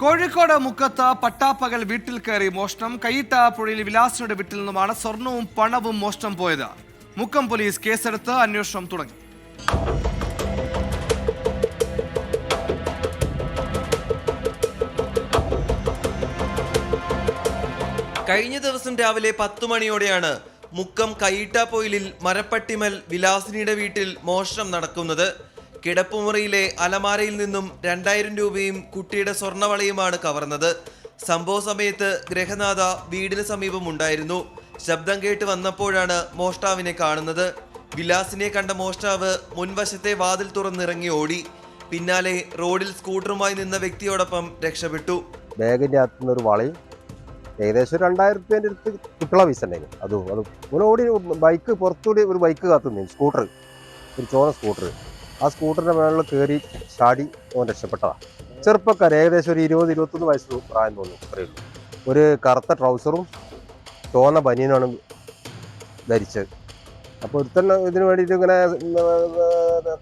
കോഴിക്കോട് മുക്കത്ത് പട്ടാപ്പകൽ വീട്ടിൽ കയറി മോഷണം. കൈയിട്ട പുഴയിൽ വിലാസിയുടെ വീട്ടിൽ നിന്നുമാണ് സ്വർണവും പണവും മോഷണം പോയത്. മുക്കം പോലീസ് കേസെടുത്ത് അന്വേഷണം തുടങ്ങി. കഴിഞ്ഞ ദിവസം രാവിലെ പത്തു മണിയോടെയാണ് മുക്കം കൈയിട്ടാപ്പൊയിലിൽ മരപ്പട്ടിമൽ വിലാസിനിയുടെ വീട്ടിൽ മോഷണം നടക്കുന്നത്. കിടപ്പുമുറിയിലെ അലമാരയിൽ നിന്നും രണ്ടായിരം രൂപയും കുട്ടിയുടെ സ്വർണവളയുമാണ് കവർന്നത്. സംഭവ സമയത്ത് ഗ്രഹനാഥ വീടിന് സമീപം ഉണ്ടായിരുന്നു. ശബ്ദം കേട്ട് വന്നപ്പോഴാണ് മോഷ്ടാവിനെ കാണുന്നത്. വിലാസിനെ കണ്ട മോഷ്ടാവ് മുൻവശത്തെ വാതിൽ തുറന്നിറങ്ങി ഓടി. പിന്നാലെ റോഡിൽ സ്കൂട്ടറുമായി നിന്ന വ്യക്തിയോടൊപ്പം രക്ഷപ്പെട്ടു. ബാഗിന്റെ അകത്തുനിന്നൊരു വളയും ഏകദേശം രണ്ടായിരം റുപ്യേന്റെ അടുത്ത് അതും അതും. ഓടി ബൈക്ക് പുറത്തുകൂടി ഒരു ബൈക്ക് കാത്തുനിന്നു സ്കൂട്ടർ ഒരു ചോറ സ്കൂട്ടർ ആ സ്കൂട്ടറിന്റെ മേളിൽ കയറി ചാടി ഓൻ രക്ഷപ്പെട്ടതാണ് ചെറുപ്പക്കാർ ഏകദേശം ഒരു ഇരുപത് ഇരുപത്തൊന്ന് വയസ്സ് പ്രായം തോന്നുന്നു അത്രയേ ഉള്ളൂ. ഒരു കറുത്ത ട്രൗസറും ചോന്ന ബനിയനാണ് ധരിച്ചത്. അപ്പോൾ ഒരുത്തന്നെ ഇതിന് വേണ്ടിയിട്ട് ഇങ്ങനെ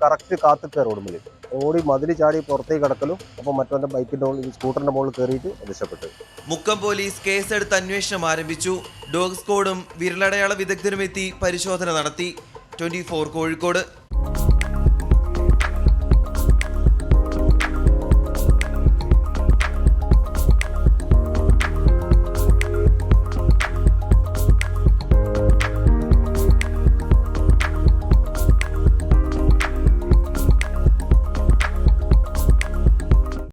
കറക്റ്റ് കാത്തിക്കുക റോഡ് ഓടി മതിൽ ചാടി പുറത്തേക്ക് കിടക്കലും അപ്പോൾ മറ്റവന്റെ ബൈക്കിന്റെ മുകളിൽ സ്കൂട്ടറിന്റെ മുകളിൽ കയറിയിട്ട് രക്ഷപ്പെട്ടു. മുക്കം പോലീസ് കേസെടുത്ത് അന്വേഷണം ആരംഭിച്ചു. ഡോഗ് സ്ക്വാഡും വിരലടയാള വിദഗ്ധരും എത്തി പരിശോധന നടത്തി. ട്വന്റി കോഴിക്കോട്.